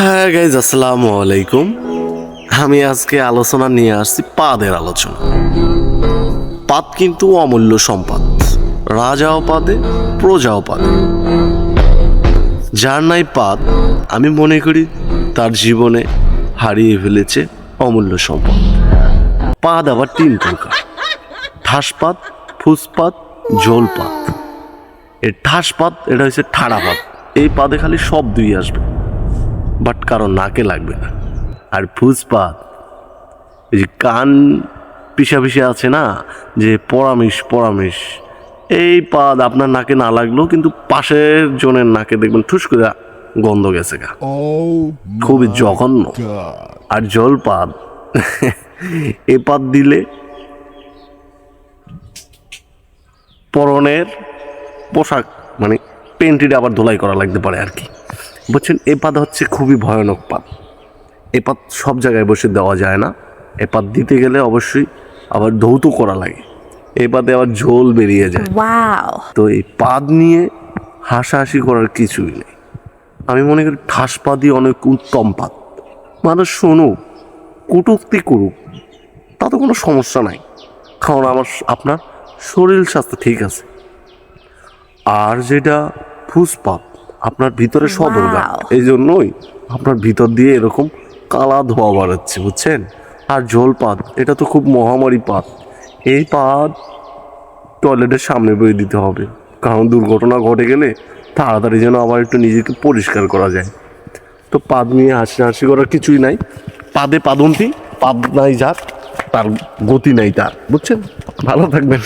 হ্যাঁ গাইজ আসসালামু আলাইকুম। আমি আজকে আলোচনা নিয়ে আসছি পাদের আলোচনা। পাদ কিন্তু অমূল্য সম্পদ। রাজাও পাদে, প্রজাও পাদে। যার নাই পাদ, আমি মনে করি তার জীবনে হারিয়ে ফেলেছে অমূল্য সম্পদ। পাদ আবার তিন প্রকার। ঠাসপাত ফুসপাত জলপাত এই ঠাসপাত এটা হচ্ছে ঠাড়া পাত এই পাদে খালি সব দুই আসবে। বাট কারও নাকে লাগবে না। আর ফুসপাত এই যে কান পিসা পিসে আছে না যে পরামিশ পরামিশ এই পাদ আপনার নাকে না লাগলেও কিন্তু পাশের জনের নাকে দেখবেন ঠুস করে গন্ধ গেছে গা। Oh খুবই জঘন্য. আর জলপাত এ পাত দিলে পরনের পোশাক মানে পেন্টিটা আবার ধোলাই করা লাগতে পারে আর কি। বুঝছেন এ পাত হচ্ছে খুবই ভয়ানক পাত। এ পাত সব জায়গায় বসে দেওয়া যায় না। এ পাত দিতে গেলে অবশ্যই আবার ধৌত করা লাগে। এ পাতে আবার ঝোল বেরিয়ে যায়. তো এই পাদ নিয়ে হাসাহাসি করার কিছুই নেই। আমি মনে করি ঠাসপাদি অনেক উত্তম পাত। মানুষ শুনুক কটুক্তি করুক তাতে কোনো সমস্যা নাই। কারণ আমার আপনার শরীর স্বাস্থ্য ঠিক আছে। আর যেটা ফুসপাত আপনার ভিতরে সদরঘাট Wow. এই জন্যই আপনার ভিতর দিয়ে এরকম কালা ধোয়া বাড়াচ্ছে বুঝছেন? আর জলপাত এটা তো খুব মহামারী পাত। এই পাত টয়লেটের সামনে বয়ে দিতে হবে। কারণ দুর্ঘটনা ঘটে গেলে তাড়াতাড়ি যেন আবার একটু নিজেকে পরিষ্কার করা যায়। তো পাদ নিয়ে হাসি হাসি করার কিছুই নাই। পাদে পাদন্তি পাদ নাই যার তার গতি নাই তার বুঝছেন? ভালো থাকবেন।